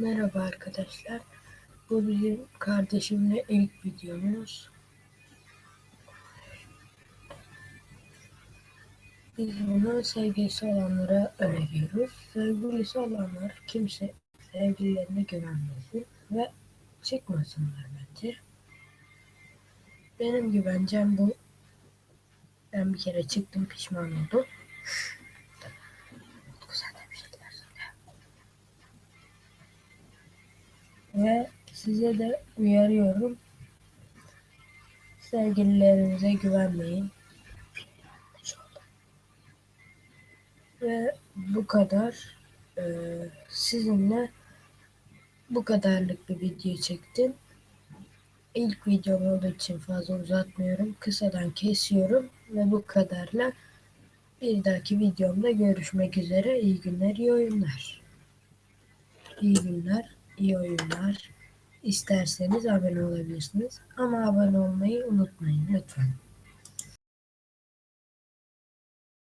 Merhaba arkadaşlar. Bu bizim kardeşimle ilk videomuz. Biz bunu sevgilisi olanlara öneriyoruz. Sevgilisi olanlar kimse sevgililerine güvenmesin ve çıkmasınlar bence. Benim güvencem bu. Ben bir kere çıktım pişman oldum. Ve size de uyarıyorum. Sevgililerinize güvenmeyin. Ve bu kadar. Ee, sizinle bu kadarlık bir video çektim. İlk videom olduğu için fazla uzatmıyorum. Kısadan kesiyorum ve bu kadarla bir dahaki videomda görüşmek üzere. İyi günler, iyi oyunlar. İyi günler, iyi oyunlar. İsterseniz abone olabilirsiniz. Ama abone olmayı unutmayın lütfen.